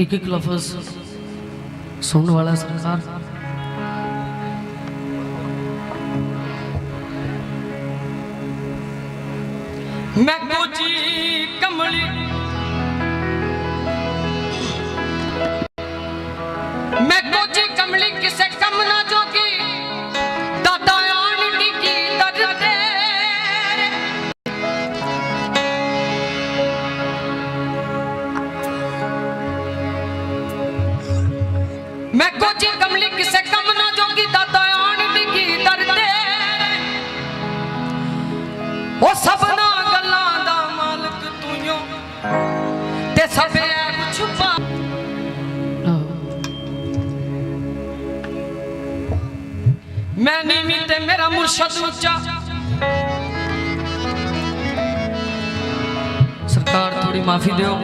एक एक लफज सुन वाला सरकार मैं कोची कमली। मैं कोची कमली किसे ਤੇ ਮੇਰਾ ਮੁਰਸ਼ਦ ਉੱਚਾ। ਸਰਕਾਰ ਥੋੜੀ ਮਾਫੀ ਦਿਓ।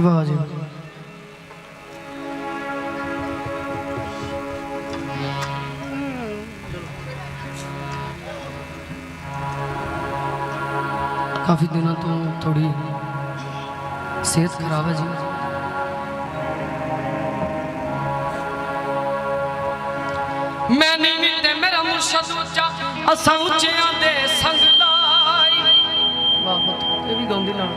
ਵਾਹ ਜੀ। ਕਾਫੀ ਦਿਨਾਂ ਤੋਂ ਥੋੜੀ ਸਿਹਤ ਖਰਾਬ ਹੈ ਜੀ। ਮੈਂ ਨੀਵੀਂ ਤੇ ਮੇਰਾ ਮੁਰਸ਼ਦ ਉੱਚਾ, ਅਸਾਂ ਉੱਚਿਆਂ ਦੇ ਸੰਗ ਲਾਈ ਵਾਹ ਬਹੁਤ ਇਹ ਵੀ ਗਾਉਂਦੀ ਨਾਲ।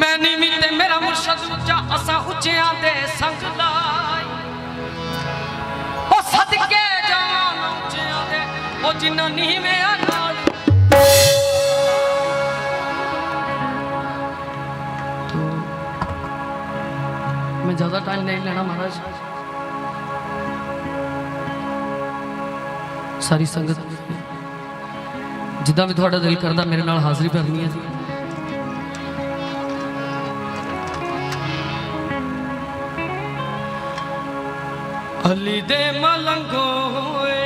ਮੈਂ ਨੀਵੀਂ ਤੇ ਮੇਰਾ ਮੁਰਸ਼ਦ ਉੱਚਾ, ਅਸਾਂ ਉੱਚਿਆਂ ਦੇ ਸੰਗ ਲਾਈ ਉਹ ਸਦਕੇ ਜਾਵਾਂ ਉੱਚਿਆਂ ਦੇ, ਉਹ ਜਿਨ੍ਹਾਂ ਨੀਵਿਆਂ ਨਾਲ ਮੈਂ ਜ਼ਿਆਦਾ ਟਾਈਮ ਨਹੀਂ ਲੈਣਾ ਮਹਾਰਾਜ। ਸਾਰੀ ਸੰਗਤ, ਜਿੱਦਾਂ ਵੀ ਤੁਹਾਡਾ ਦਿਲ ਕਰਦਾ, ਮੇਰੇ ਨਾਲ ਹਾਜ਼ਰੀ ਭਰਨੀ ਹੈ। ਅਲੀ ਦੇ ਮਲੰਗੋ ਹੋਏ।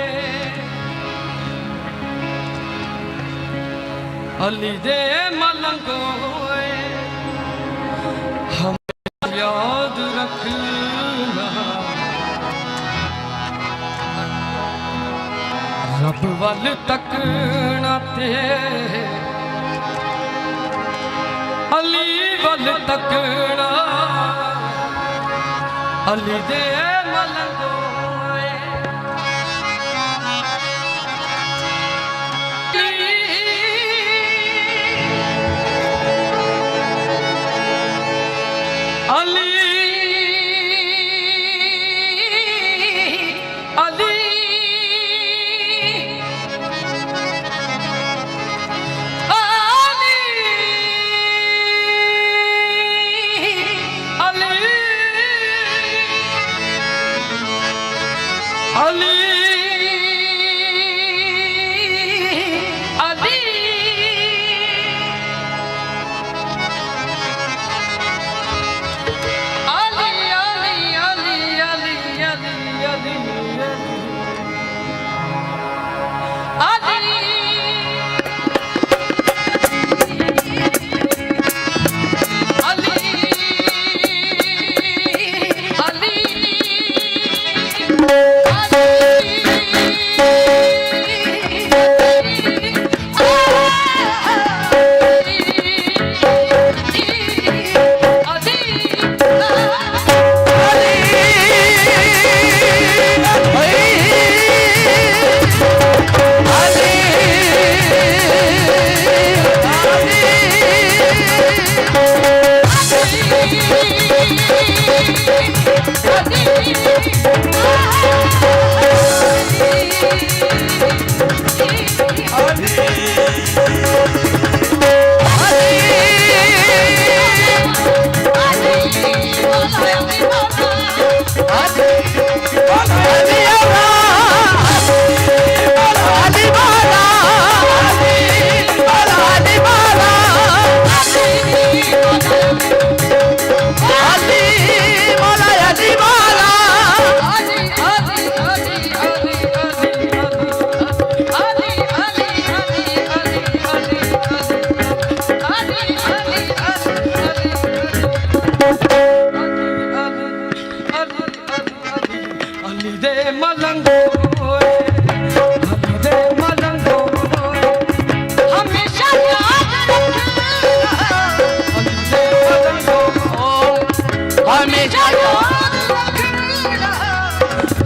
ਅਲੀ ਦੇ ਮਲੰਗੋ ਰੱਬ ਵੱਲ ਤੱਕਣਾ ਤੇ ਅਲੀ ਵੱਲ ਤੱਕਣਾ ਅਲੀ ਦੇ ਮਲੰਗੋਏ Adeus.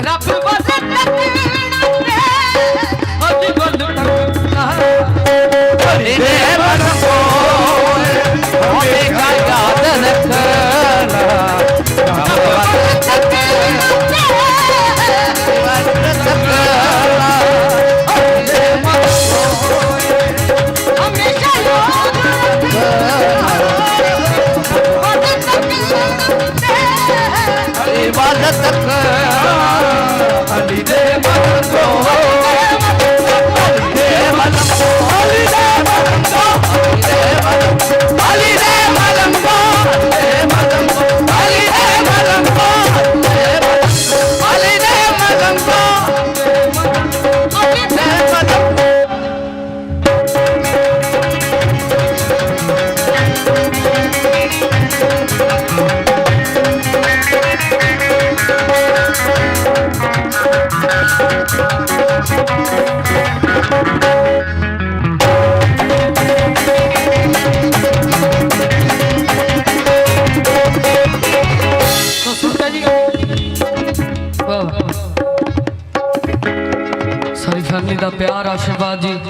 Rabbim vazet ettim da Piara Shivaji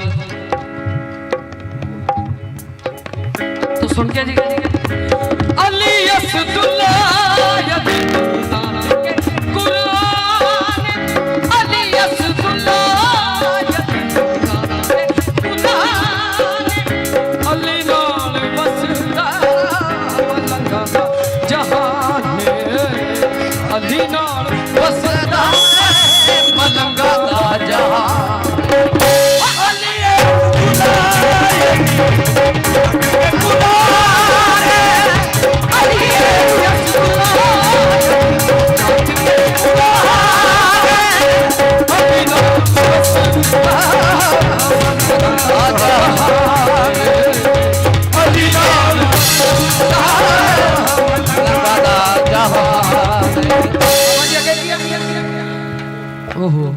ਓਹੋ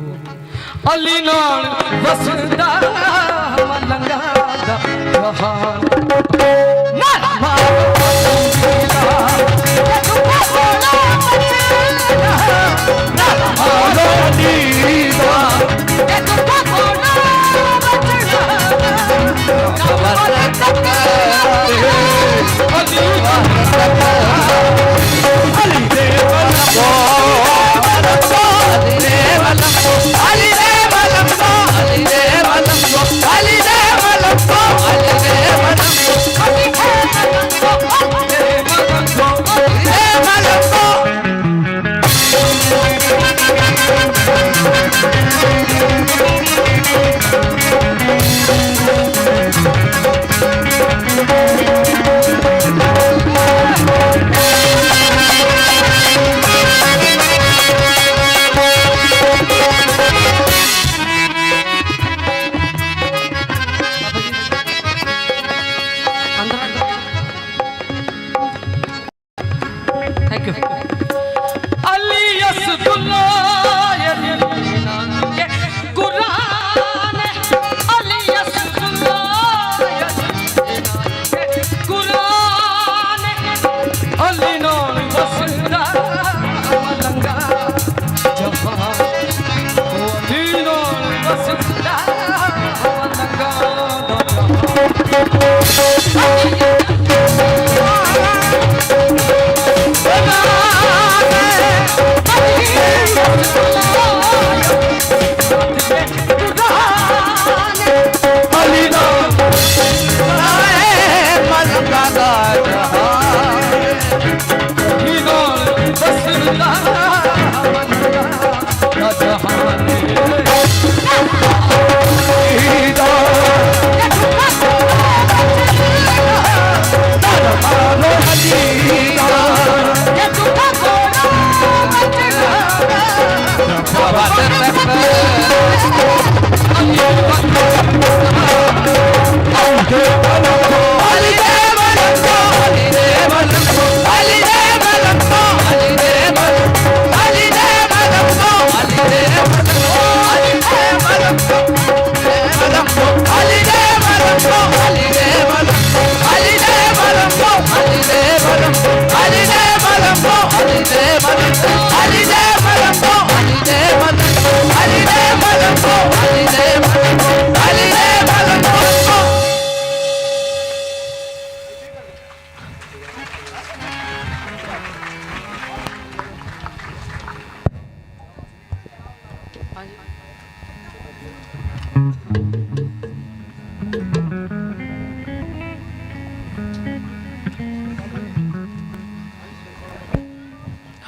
ਅਲੀ ਨਾਲ ਵਸਦਾ ਮਲੰਗਾ ਦਾ ਰਹਾ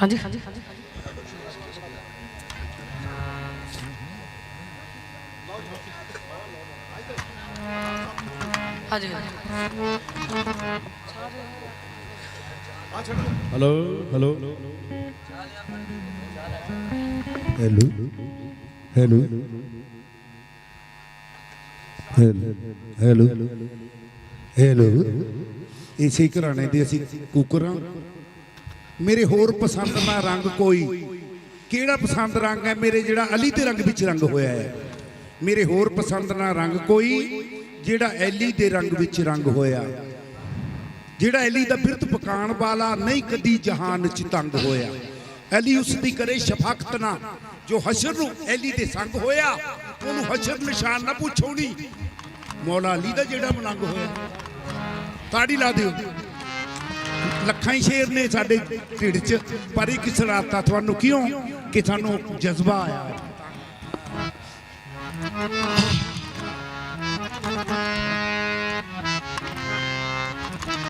ਹਾਂਜੀ ਹਾਂਜੀ ਹਾਂਜੀ ਹਾਂਜੀ ਹਾਂਜੀ hello hello hello hello hello hello ਇਸੇ ਘਰਾਣੇ ਦੇ ਅਸੀਂ ਕੁਕਰਾਂ ਮੇਰੇ ਹੋਰ ਪਸੰਦ ਦਾ ਰੰਗ ਕੋਈ? ਕਿਹੜਾ ਪਸੰਦ ਰੰਗ ਹੈ? ਮੇਰੇ ਜਿਹੜਾ ਅਲੀ ਦੇ ਰੰਗ ਵਿੱਚ ਰੰਗ ਹੋਇਆ ਹੈ। ਮੇਰੇ ਹੋਰ ਪਸੰਦ ਦਾ ਰੰਗ ਕੋਈ? ਜਿਹੜਾ ਐਲੀ ਦੇ ਰੰਗ ਵਿੱਚ ਰੰਗ ਹੋਇਆ। ਜਿਹੜਾ ਐਲੀ ਦਾ ਬਿਰਤ ਪਕਾਣ ਵਾਲਾ ਨਹੀਂ ਕਦੀ ਜਹਾਨ ਚ ਤੰਗ ਹੋਇਆ। ਐਲੀ ਉਸ ਦੀ ਕਰੇ ਸ਼ਫਾਕਤ ਨਾ, ਜੋ ਹਸ਼ਰ ਨੂੰ ਐਲੀ ਦੇ ਸੰਗ ਹੋਇਆ, ਉਹਨੂੰ ਹਸ਼ਰ ਨਿਸ਼ਾਨ ਨਾ ਪੁੱਛੋ ਨਹੀਂ ਮੌਲਾ ਅਲੀ ਦਾ ਜਿਹੜਾ ਮਲੰਗ ਹੋਇਆ। ਤਾੜੀ ਲਾ ਦਿਓ। ਲੱਖਾਂ ਹੀ ਸ਼ੇਰ ਨੇ ਸਾਡੇ ਢਿੱਡ 'ਚ, ਪਰ ਇੱਕ ਸਰਾਤਾ ਤੁਹਾਨੂੰ ਕਿਉਂ? ਕਿ ਸਾਨੂੰ ਜਜ਼ਬਾ ਆਇਆ।